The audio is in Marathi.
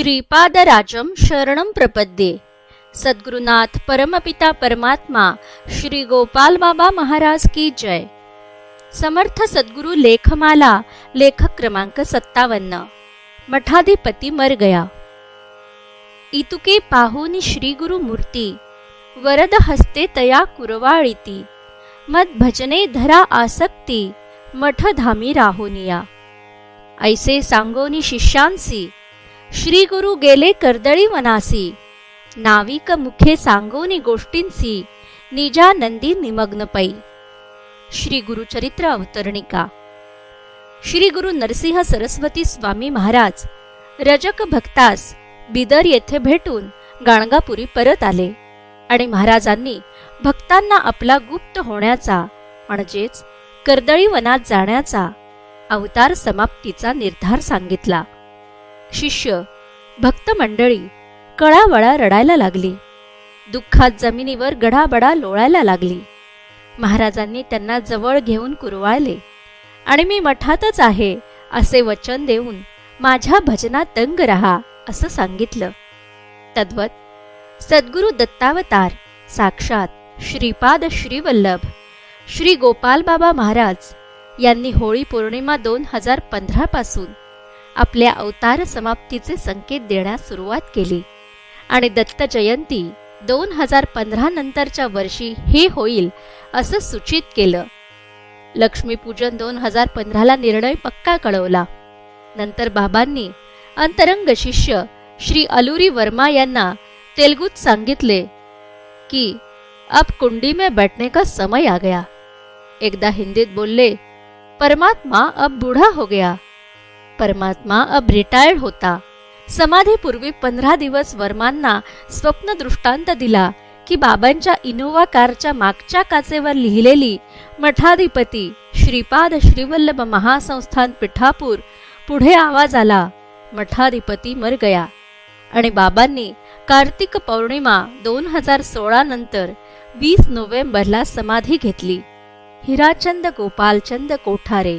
श्रीपादराजम शरणम प्रपद्ये। सद्गुरुनाथ परमपिता परमात्मा श्री गोपाल बाबा महाराज की जय। समर्थ सद्गुरु लेखमाला लेखक क्रमांक सत्तावन्न। मठाधिपती मर गया। इतुके पाहून श्री गुरु मूर्ती वरद हस्ते तया कुरवाळीती। मत भजने धरा आसक्ती मठ धामी राहोनिया ऐसे सांगोनी शिष्यांसी श्री गुरु गेले कर्दळी वनासी. नाविक मुखे सांगोनी गोष्टींसी निजानंदी निमग्न पै. श्री गुरुचरित्र अवतरणिका. श्री गुरु नरसिंह सरस्वती स्वामी महाराज रजक भक्तास बिदर येथे भेटून गाणगापुरी परत आले. आणि महाराजांनी भक्तांना आपला गुप्त होण्याचा म्हणजेच कर्दळी वनात जाण्याचा अवतार समाप्तीचा निर्धार सांगितला. शिष्य भक्त मंडळी कळावळा रडायला लागली. दुःखात जमिनीवर गडाबडा लोळायला लागली. महाराजांनी त्यांना जवळ घेऊन कुरवाळले. आणि मी मठातच आहे असे वचन देऊन माझ्या भजनात दंग रहा असं सांगितलं. तद्वत सद्गुरु दत्तावतार साक्षात श्रीपाद श्रीवल्लभ श्री गोपाल बाबा महाराज यांनी होळी पौर्णिमा दोन हजार पंधरा पासून आपल्या अवतार समाप्तीचे संकेत देण्यास सुरुवात केली. आणि दत्त जयंती दोन हजार पंधरा नंतरच्या वर्षी हे होईल असं सूचित केलं. लक्ष्मीपूजन दोन हजार पंधराला निर्णय पक्का कळवला. नंतर बाबांनी अंतरंग शिष्य श्री अलुरी वर्मा यांना तेलगूत सांगितले की अब कुंडी में बैठने का समय आ गया. एकदा हिंदीत बोलले परमात्मा अब बूढ़ा हो गया. परमात्मा अब रिटायर्ड होता. समाधीपूर्वी पंधरा दिवस वर्मांना स्वप्न दृष्टांत दिला की बाबांच्या इनोवा कारच्या मागच्या काचेवर लिहिलेली मठाधिपती श्रीपाद श्रीवल्लभ महासंस्थान पिठापूर पुढे आवाज आला मठाधिपती मर गया. आणि बाबांनी कार्तिक पौर्णिमा दोन हजार सोळा नंतर वीस नोव्हेंबरला समाधी घेतली. हिराचंद गोपालचंद कोठारे